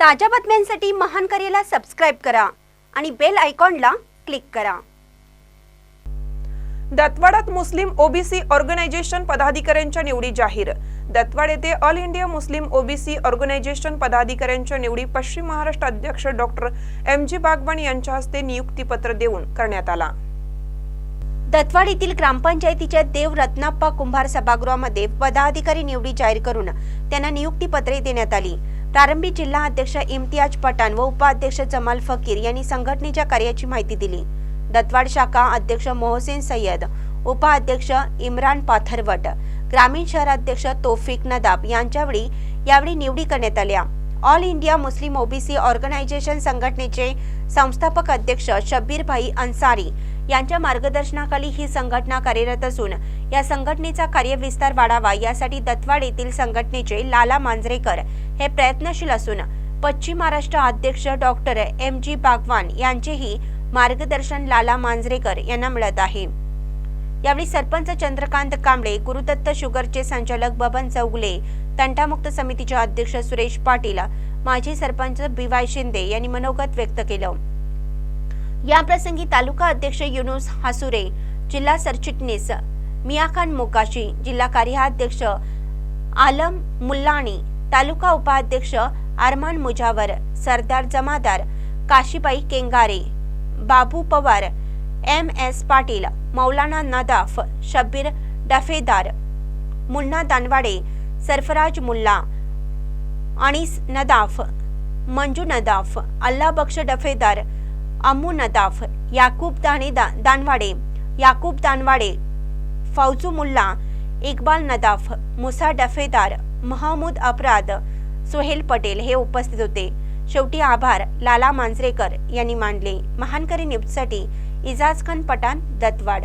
ताज्या बातम्यांसाठी महान करेला सबस्क्राईब करा आणि बेल आयकॉनला क्लिक करा. दत्वाडात मुस्लिम ओबीसी ऑर्गनायझेशन पदाधिकाऱ्यांच्या निवडी जाहीर. दत्वाड येथे All India Muslim OBC organisation पदाधिकाऱ्यांच्या निवडी पश्चिम महाराष्ट्र अध्यक्ष डॉक्टर एम जी बागवान यांच्या हस्ते नियुक्तीपत्र देऊन करण्यात आला. दत्वाड येथील ग्रामपंचायतीच्या देव रत्नाप्पा कुंभार सभागृहामध्ये पदाधिकारी निवडी जाहीर करून त्यांना नियुक्तीपत्रे देण्यात आली. प्रारंभी जिल्हा अध्यक्ष इम्तियाज पठाण व उपाध्यक्ष जमाल फकीर यांनी संघटनेच्या कार्याची माहिती दिली. दत्वाड शाखा अध्यक्ष मोहसेन सय्यद उपाध्यक्ष इम्रान पाथरवट ग्रामीण शहराध्यक्ष तोफिक नदाब यांच्यावेळी यावेळी निवडी करण्यात आल्या. All India Muslim OBC organisation संघटनेचे संस्थापक अध्यक्ष शब्बीर भाई अन्सारी यांच्या मार्गदर्शनाखाली ही संघटना कार्यरत असून या संघटनेचा कार्यविस्तार वाढावा यासाठी दत्वाड येथील संघटनेचे लाला मांजरेकर हे प्रयत्नशील असून पश्चिम महाराष्ट्र अध्यक्ष डॉक्टर एम जी बागवान यांचेही मार्गदर्शन लाला मांजरेकर यांना मिळत आहे. यावेळी सरपंच चंद्रकांत कांबळे गुरुदत्त शुगरचे संचालक बबन चौगले तंटामुक्त समितीचे अध्यक्ष सुरेश पाटील माजी सरपंच बी वाय शिंदे यांनी मनोगत व्यक्त केलं. याप्रसंगी तालुका अध्यक्ष युनुस हासुरे जिल्हा सरचिटणीस मियाखान मोकाशी जिल्हा कार्याध्यक्ष आलम मुल्लाणी तालुका उपाध्यक्ष अरमान मुजावर सरदार जमादार काशीबाई केंगारे बाबू पवार एम एस पाटील मौलाना नदाफ शब्बीर डफेदार मुन्ना दानवाडे सरफराज मुल्ला अनिस नदाफ मंजू नदाफ अल्ला बक्ष डफेदार अमू नदाफ याकूब दाणे दा, दानवाडे याकूब दानवाडे फौजू मुल्ला इकबाल नदाफ मुसा डफेदार महमूद अपराध सोहेल पटेल हे उपस्थित होते. शेवटी आभार लाला मांजरेकर यांनी मानले. महानकरी न्यूजसाठी इजाज खान पठाण दत्वाड